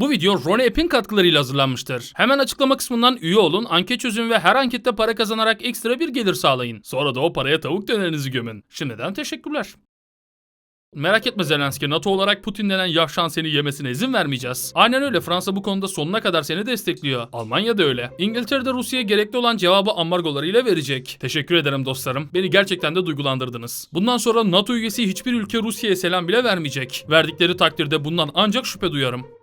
Bu video Rone App'in katkılarıyla hazırlanmıştır. Hemen açıklama kısmından üye olun, anket çözün ve her ankette para kazanarak ekstra bir gelir sağlayın. Sonra da o paraya tavuk dönerinizi gömün. Şimdiden teşekkürler. Merak etme Zelenski, NATO olarak Putin denen yavşan seni yemesine izin vermeyeceğiz. Aynen öyle Fransa bu konuda sonuna kadar seni destekliyor. Almanya da öyle. İngiltere de Rusya'ya gerekli olan cevabı ambargolarıyla verecek. Teşekkür ederim dostlarım. Beni gerçekten de duygulandırdınız. Bundan sonra NATO üyesi hiçbir ülke Rusya'ya selam bile vermeyecek. Verdikleri takdirde bundan ancak şüphe duyarım.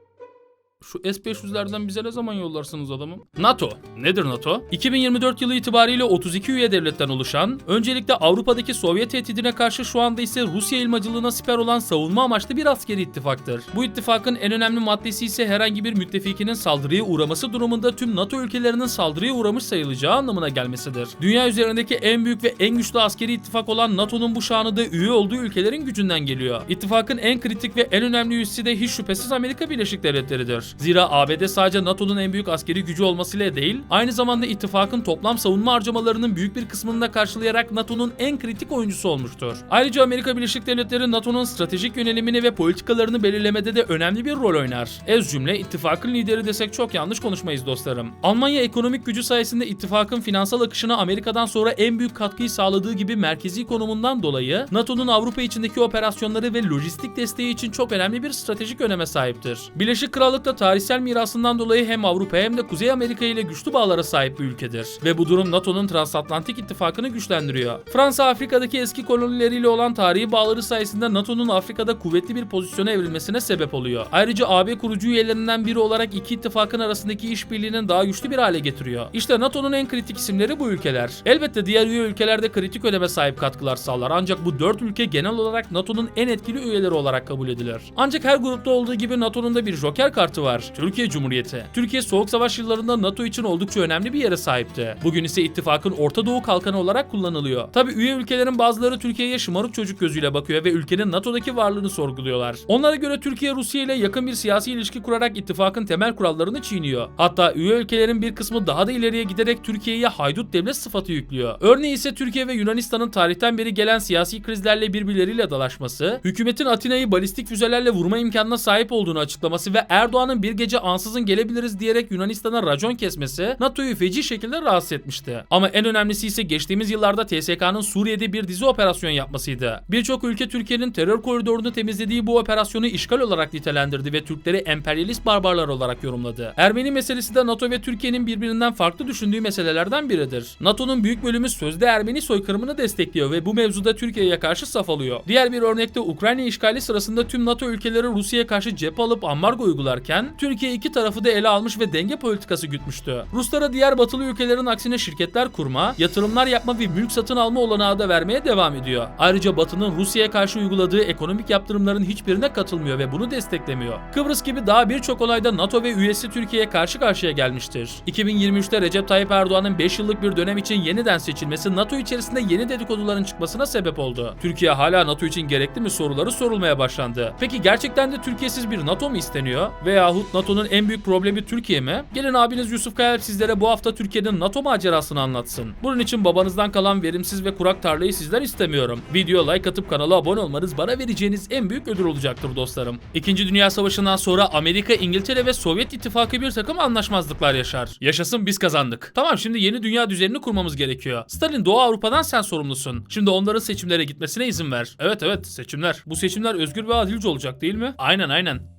Şu S-500'lerden bize ne zaman yollarsınız adamım? NATO. Nedir NATO? 2024 yılı itibariyle 32 üye devletten oluşan, öncelikle Avrupa'daki Sovyet tehdidine karşı şu anda ise Rusya ilmacılığına siper olan savunma amaçlı bir askeri ittifaktır. Bu ittifakın en önemli maddesi ise herhangi bir müttefikinin saldırıya uğraması durumunda tüm NATO ülkelerinin saldırıya uğramış sayılacağı anlamına gelmesidir. Dünya üzerindeki en büyük ve en güçlü askeri ittifak olan NATO'nun bu şanı da üye olduğu ülkelerin gücünden geliyor. İttifakın en kritik ve en önemli üyesi de hiç şüphesiz Amerika Birleşik Devletleri'dir. Zira ABD sadece NATO'nun en büyük askeri gücü olmasıyla değil, aynı zamanda ittifakın toplam savunma harcamalarının büyük bir kısmını da karşılayarak NATO'nun en kritik oyuncusu olmuştur. Ayrıca Amerika Birleşik Devletleri NATO'nun stratejik yönelimini ve politikalarını belirlemede de önemli bir rol oynar. Ez cümle ittifakın lideri desek çok yanlış konuşmayız dostlarım. Almanya ekonomik gücü sayesinde ittifakın finansal akışına Amerika'dan sonra en büyük katkıyı sağladığı gibi merkezi konumundan dolayı NATO'nun Avrupa içindeki operasyonları ve lojistik desteği için çok önemli bir stratejik öneme sahiptir. Birleşik Krallık tarihsel mirasından dolayı hem Avrupa hem de Kuzey Amerika ile güçlü bağlara sahip bir ülkedir. Ve bu durum NATO'nun transatlantik ittifakını güçlendiriyor. Fransa Afrika'daki eski kolonileriyle olan tarihi bağları sayesinde NATO'nun Afrika'da kuvvetli bir pozisyona evrilmesine sebep oluyor. Ayrıca AB kurucu üyelerinden biri olarak iki ittifakın arasındaki işbirliğinin daha güçlü bir hale getiriyor. İşte NATO'nun en kritik isimleri bu ülkeler. Elbette diğer üye ülkelerde kritik öneme sahip katkılar sağlar ancak bu dört ülke genel olarak NATO'nun en etkili üyeleri olarak kabul edilir. Ancak her grupta olduğu gibi NATO'nun da bir joker kartı var. Türkiye Cumhuriyeti. Türkiye Soğuk Savaş yıllarında NATO için oldukça önemli bir yere sahipti. Bugün ise ittifakın Orta Doğu kalkanı olarak kullanılıyor. Tabi üye ülkelerin bazıları Türkiye'ye şımarık çocuk gözüyle bakıyor ve ülkenin NATO'daki varlığını sorguluyorlar. Onlara göre Türkiye Rusya ile yakın bir siyasi ilişki kurarak ittifakın temel kurallarını çiğniyor. Hatta üye ülkelerin bir kısmı daha da ileriye giderek Türkiye'ye haydut devlet sıfatı yüklüyor. Örneğin ise Türkiye ve Yunanistan'ın tarihten beri gelen siyasi krizlerle birbirleriyle dalaşması, hükümetin Atina'yı balistik füzelerle vurma imkanına sahip olduğunu açıklaması ve Erdoğan'ın bir gece ansızın gelebiliriz diyerek Yunanistan'a racon kesmesi NATO'yu feci şekilde rahatsız etmişti. Ama en önemlisi ise geçtiğimiz yıllarda TSK'nın Suriye'de bir dizi operasyon yapmasıydı. Birçok ülke Türkiye'nin terör koridorunu temizlediği bu operasyonu işgal olarak nitelendirdi ve Türkleri emperyalist barbarlar olarak yorumladı. Ermeni meselesi de NATO ve Türkiye'nin birbirinden farklı düşündüğü meselelerden biridir. NATO'nun büyük bölümü sözde Ermeni soykırımını destekliyor ve bu mevzuda Türkiye'ye karşı saf alıyor. Diğer bir örnekte Ukrayna işgali sırasında tüm NATO ülkeleri Rusya'ya karşı cephe alıp ambargo uygularken Türkiye iki tarafı da ele almış ve denge politikası gütmüştü. Ruslara diğer batılı ülkelerin aksine şirketler kurma, yatırımlar yapma ve mülk satın alma olanağı da vermeye devam ediyor. Ayrıca Batı'nın Rusya'ya karşı uyguladığı ekonomik yaptırımların hiçbirine katılmıyor ve bunu desteklemiyor. Kıbrıs gibi daha birçok olayda NATO ve üyesi Türkiye'ye karşı karşıya gelmiştir. 2023'te Recep Tayyip Erdoğan'ın 5 yıllık bir dönem için yeniden seçilmesi NATO içerisinde yeni dedikoduların çıkmasına sebep oldu. Türkiye hala NATO için gerekli mi soruları sorulmaya başlandı. Peki gerçekten de Türkiye'siz bir NATO mu isteniyor? Veyahut NATO'nun en büyük problemi Türkiye mi? Gelin abiniz Yusuf Kayalp sizlere bu hafta Türkiye'nin NATO macerasını anlatsın. Bunun için babanızdan kalan verimsiz ve kurak tarlayı sizden istemiyorum. Video like atıp kanala abone olmanız bana vereceğiniz en büyük ödül olacaktır dostlarım. İkinci Dünya Savaşı'ndan sonra Amerika, İngiltere ve Sovyet İttifakı bir takım anlaşmazlıklar yaşar. Yaşasın biz kazandık. Tamam şimdi yeni dünya düzenini kurmamız gerekiyor. Stalin Doğu Avrupa'dan sen sorumlusun. Şimdi onların seçimlere gitmesine izin ver. Evet evet seçimler. Bu seçimler özgür ve adilce olacak değil mi? Aynen aynen.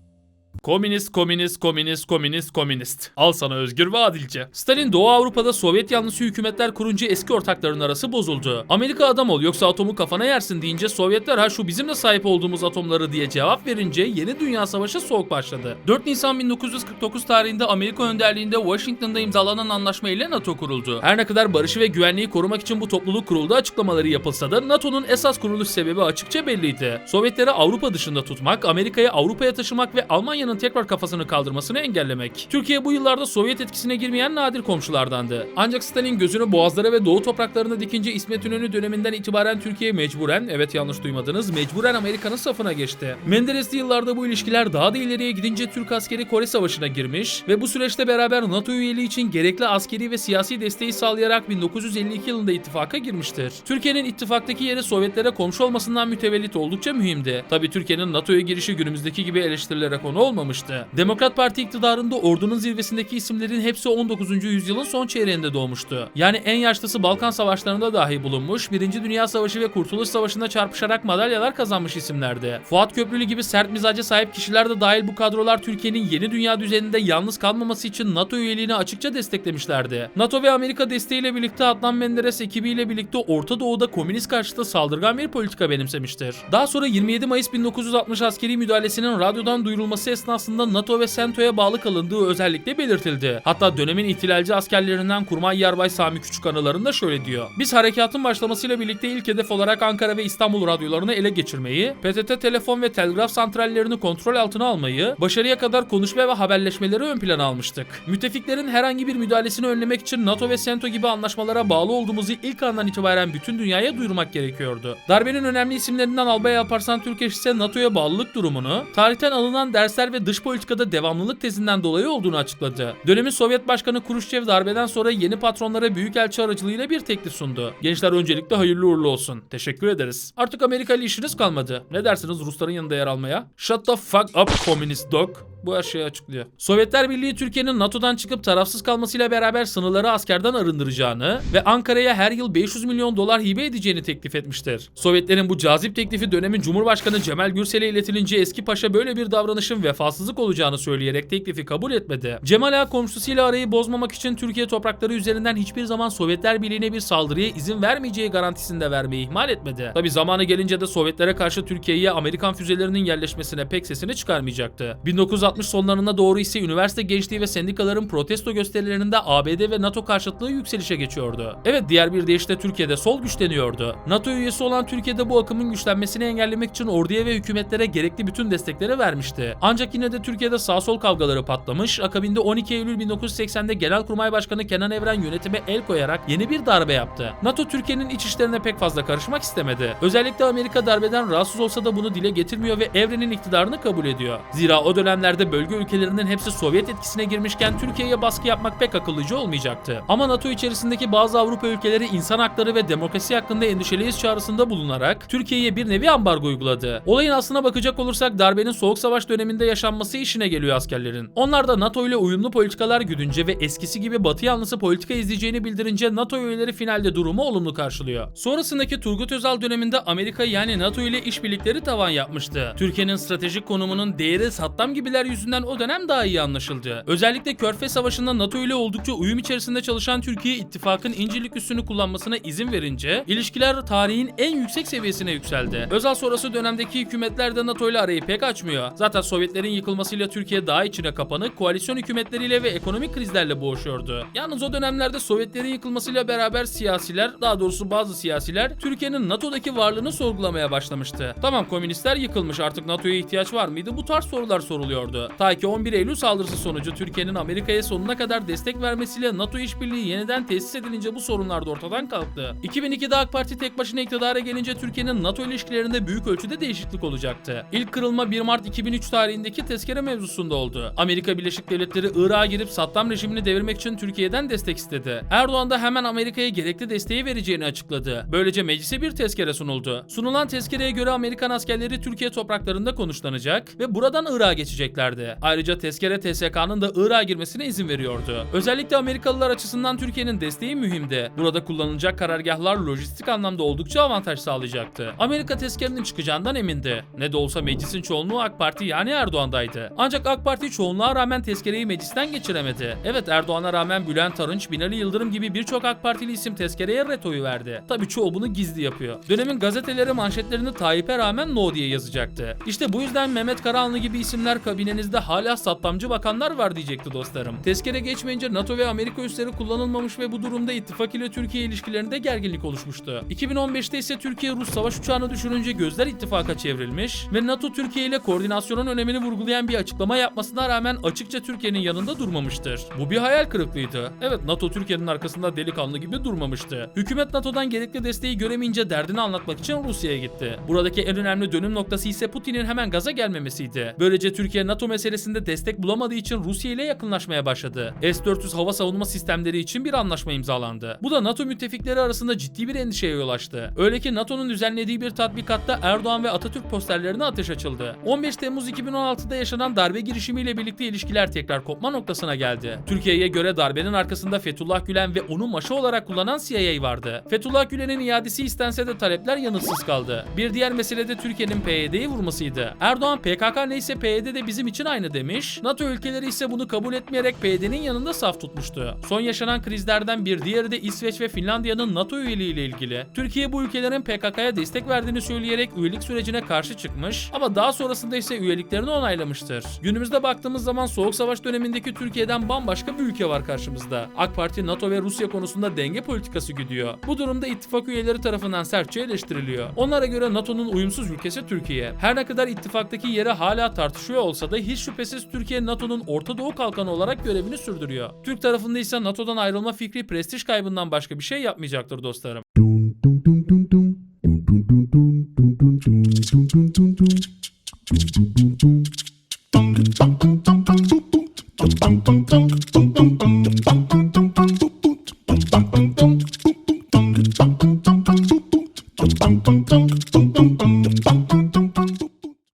Komünist, komünist, komünist, komünist, komünist. Al sana özgür ve adilce. Stalin Doğu Avrupa'da Sovyet yanlısı hükümetler kurunca eski ortakların arası bozuldu. Amerika adam ol yoksa atomu kafana yersin deyince Sovyetler ha şu bizimle sahip olduğumuz atomları diye cevap verince yeni dünya savaşı soğuk başladı. 4 Nisan 1949 tarihinde Amerika önderliğinde Washington'da imzalanan anlaşma ile NATO kuruldu. Her ne kadar barışı ve güvenliği korumak için bu topluluk kuruldu açıklamaları yapılsa da NATO'nun esas kuruluş sebebi açıkça belliydi. Sovyetleri Avrupa dışında tutmak, Amerika'yı Avrupa'ya taşımak ve Almanya'nın tekrar kafasını kaldırmasını engellemek. Türkiye bu yıllarda Sovyet etkisine girmeyen nadir komşulardandı. Ancak Stalin gözünü boğazlara ve doğu topraklarına dikince İsmet İnönü döneminden itibaren Türkiye mecburen, evet yanlış duymadınız, mecburen Amerika'nın safına geçti. Menderesli yıllarda bu ilişkiler daha da ileriye gidince Türk askeri Kore Savaşı'na girmiş ve bu süreçte beraber NATO üyeliği için gerekli askeri ve siyasi desteği sağlayarak 1952 yılında ittifaka girmiştir. Türkiye'nin ittifaktaki yeri Sovyetlere komşu olmasından mütevellit oldukça mühimdi. Tabi Türkiye'nin NATO'ya girişi günümüzdeki gibi eleştirilere konu olmadı olmamıştı. Demokrat Parti iktidarında ordunun zirvesindeki isimlerin hepsi 19. yüzyılın son çeyreğinde doğmuştu. Yani en yaşlısı Balkan Savaşları'nda dahi bulunmuş, 1. Dünya Savaşı ve Kurtuluş Savaşı'nda çarpışarak madalyalar kazanmış isimlerdi. Fuat Köprülü gibi sert mizaca sahip kişiler de dahil bu kadrolar Türkiye'nin yeni dünya düzeninde yalnız kalmaması için NATO üyeliğini açıkça desteklemişlerdi. NATO ve Amerika desteğiyle birlikte Adnan Menderes ekibiyle birlikte Orta Doğu'da komünist karşıtı saldırgan bir politika benimsemiştir. Daha sonra 27 Mayıs 1960 askeri müdahalesinin radyodan duyurulması esnasında NATO ve SENTO'ya bağlı kalındığı özellikle belirtildi. Hatta dönemin ihtilalci askerlerinden Kurmay Yarbay Sami Küçük anılarında şöyle diyor. Biz harekatın başlamasıyla birlikte ilk hedef olarak Ankara ve İstanbul radyolarını ele geçirmeyi, PTT telefon ve telgraf santrallerini kontrol altına almayı, başarıya kadar konuşma ve haberleşmeleri ön plana almıştık. Müttefiklerin herhangi bir müdahalesini önlemek için NATO ve SENTO gibi anlaşmalara bağlı olduğumuzu ilk andan itibaren bütün dünyaya duyurmak gerekiyordu. Darbenin önemli isimlerinden Albay Alparslan Türkeş ise NATO'ya bağlılık durumunu, tarihten alınan dersler ve dış politikada devamlılık tezinden dolayı olduğunu açıkladı. Dönemin Sovyet Başkanı Khrushchev darbeden sonra yeni patronlara büyükelçi aracılığıyla bir teklif sundu. Gençler öncelikle hayırlı uğurlu olsun. Teşekkür ederiz. Artık Amerika ile işiniz kalmadı. Ne dersiniz Rusların yanında yer almaya? Shut the fuck up communist dog. Bu her şeyi açıklıyor. Sovyetler Birliği Türkiye'nin NATO'dan çıkıp tarafsız kalmasıyla beraber sınırları askerden arındıracağını ve Ankara'ya her yıl 500 milyon dolar hibe edeceğini teklif etmiştir. Sovyetlerin bu cazip teklifi dönemin Cumhurbaşkanı Cemal Gürsel'e iletilince eski paşa böyle bir davranışın vefasızlık olacağını söyleyerek teklifi kabul etmedi. Cemal Ağa komşusuyla arayı bozmamak için Türkiye toprakları üzerinden hiçbir zaman Sovyetler Birliği'ne bir saldırıya izin vermeyeceği garantisini de vermeyi ihmal etmedi. Tabi zamanı gelince de Sovyetlere karşı Türkiye'ye Amerikan füzelerinin yerleşmesine pek sesini çıkarmayacaktı. 1960 sonlarına doğru ise üniversite gençliği ve sendikaların protesto gösterilerinde ABD ve NATO karşıtlığı yükselişe geçiyordu. Evet diğer bir deyişle Türkiye'de sol güçleniyordu. NATO üyesi olan Türkiye'de bu akımın güçlenmesini engellemek için orduya ve hükümetlere gerekli bütün destekleri vermişti. Ancak yine de Türkiye'de sağ sol kavgaları patlamış, akabinde 12 Eylül 1980'de Genelkurmay Başkanı Kenan Evren yönetime el koyarak yeni bir darbe yaptı. NATO Türkiye'nin iç işlerine pek fazla karışmak istemedi. Özellikle Amerika darbeden rahatsız olsa da bunu dile getirmiyor ve Evren'in iktidarını kabul ediyor. Zira o dönemlerde bölge ülkelerinin hepsi Sovyet etkisine girmişken Türkiye'ye baskı yapmak pek akıllıcı olmayacaktı. Ama NATO içerisindeki bazı Avrupa ülkeleri insan hakları ve demokrasi hakkında endişeliyiz çağrısında bulunarak Türkiye'ye bir nevi ambargo uyguladı. Olayın aslına bakacak olursak darbenin Soğuk Savaş döneminde yaşanması işine geliyor askerlerin. Onlar da NATO ile uyumlu politikalar güdünce ve eskisi gibi Batı yanlısı politika izleyeceğini bildirince NATO üyeleri finalde durumu olumlu karşılıyor. Sonrasındaki Turgut Özal döneminde Amerika yani NATO ile işbirlikleri tavan yapmıştı. Türkiye'nin stratejik konumunun değeri Saddam gibiler yüzünden o dönem daha iyi anlaşıldı. Özellikle Körfez Savaşı'nda NATO ile oldukça uyum içerisinde çalışan Türkiye ittifakın incirlik üssünü kullanmasına izin verince ilişkiler tarihin en yüksek seviyesine yükseldi. Özal sonrası dönemdeki hükümetler de NATO ile arayı pek açmıyor. Zaten Sovyetlerin yıkılmasıyla Türkiye daha içine kapanık, koalisyon hükümetleriyle ve ekonomik krizlerle boğuşuyordu. Yalnız o dönemlerde Sovyetlerin yıkılmasıyla beraber siyasiler, daha doğrusu bazı siyasiler Türkiye'nin NATO'daki varlığını sorgulamaya başlamıştı. Tamam komünistler yıkılmış artık NATO'ya ihtiyaç var mıydı? Bu tarz sorular soruluyordu. Ta ki 11 Eylül saldırısı sonucu Türkiye'nin Amerika'ya sonuna kadar destek vermesiyle NATO işbirliği yeniden tesis edilince bu sorunlar da ortadan kalktı. 2002'de AK Parti tek başına iktidara gelince Türkiye'nin NATO ilişkilerinde büyük ölçüde değişiklik olacaktı. İlk kırılma 1 Mart 2003 tarihindeki tezkere mevzusunda oldu. Amerika Birleşik Devletleri Irak'a girip Saddam rejimini devirmek için Türkiye'den destek istedi. Erdoğan da hemen Amerika'ya gerekli desteği vereceğini açıkladı. Böylece meclise bir tezkere sunuldu. Sunulan tezkereye göre Amerikan askerleri Türkiye topraklarında konuşlanacak ve buradan Irak'a geçeceklerdi. Ayrıca tezkere TSK'nın da Irak'a girmesine izin veriyordu. Özellikle Amerikalılar açısından Türkiye'nin desteği mühimdi. Burada kullanılacak karargahlar lojistik anlamda oldukça avantaj sağlayacaktı. Amerika tezkerenin çıkacağından emindi. Ne de olsa meclisin çoğunluğu AK Parti yani Erdoğan'daydı. Ancak AK Parti çoğunluğa rağmen tezkereyi meclisten geçiremedi. Evet Erdoğan'a rağmen Bülent Arınç, Binali Yıldırım gibi birçok AK Partili isim tezkereye retoyu verdi. Tabii çoğu bunu gizli yapıyor. Dönemin gazeteleri manşetlerini Tayyip'e rağmen no diye yazacaktı. İşte bu yüzden Mehmet Karahanlı gibi isimler kabinenizde hala Saddamcı bakanlar var diyecekti dostlarım. Tezkere geçmeyince NATO ve Amerika üsleri kullanılmamış ve bu durumda ittifak ile Türkiye ilişkilerinde gerginlik oluşmuştu. 2015'te ise Türkiye Rus savaş uçağını düşürünce gözler ittifaka çevrilmiş ve NATO Türkiye ile koordinasyonun önemini vurgulayan bir açıklama yapmasına rağmen açıkça Türkiye'nin yanında durmamıştır. Bu bir hayal kırıklığıydı. Evet NATO Türkiye'nin arkasında delikanlı gibi durmamıştı. Hükümet NATO'dan gerekli desteği göremeyince derdini anlatmak için Rusya'ya gitti. Buradaki en önemli dönüm noktası ise Putin'in hemen gaza gelmemesiydi. Böylece Türkiye NATO NATO meselesinde destek bulamadığı için Rusya ile yakınlaşmaya başladı. S-400 hava savunma sistemleri için bir anlaşma imzalandı. Bu da NATO müttefikleri arasında ciddi bir endişeye yol açtı. Öyle ki NATO'nun düzenlediği bir tatbikatta Erdoğan ve Atatürk posterlerine ateş açıldı. 15 Temmuz 2016'da yaşanan darbe girişimiyle birlikte ilişkiler tekrar kopma noktasına geldi. Türkiye'ye göre darbenin arkasında Fethullah Gülen ve onu maşa olarak kullanan CIA vardı. Fethullah Gülen'in iadesi istense de talepler yanıtsız kaldı. Bir diğer mesele de Türkiye'nin PYD'yi vurmasıydı. Erdoğan PKK neyse PYD de bizim için aynı demiş. NATO ülkeleri ise bunu kabul etmeyerek PYD'nin yanında saf tutmuştu. Son yaşanan krizlerden bir diğeri de İsveç ve Finlandiya'nın NATO üyeliği ile ilgili. Türkiye bu ülkelerin PKK'ya destek verdiğini söyleyerek üyelik sürecine karşı çıkmış ama daha sonrasında ise üyeliklerini onaylamıştır. Günümüzde baktığımız zaman Soğuk Savaş dönemindeki Türkiye'den bambaşka bir ülke var karşımızda. AK Parti NATO ve Rusya konusunda denge politikası güdüyor. Bu durumda ittifak üyeleri tarafından sertçe eleştiriliyor. Onlara göre NATO'nun uyumsuz ülkesi Türkiye. Her ne kadar ittifaktaki yeri hala tartışıyor olsa da hiç şüphesiz Türkiye NATO'nun Orta Doğu kalkanı olarak görevini sürdürüyor. Türk tarafında ise NATO'dan ayrılma fikri prestij kaybından başka bir şey yapmayacaktır dostlarım.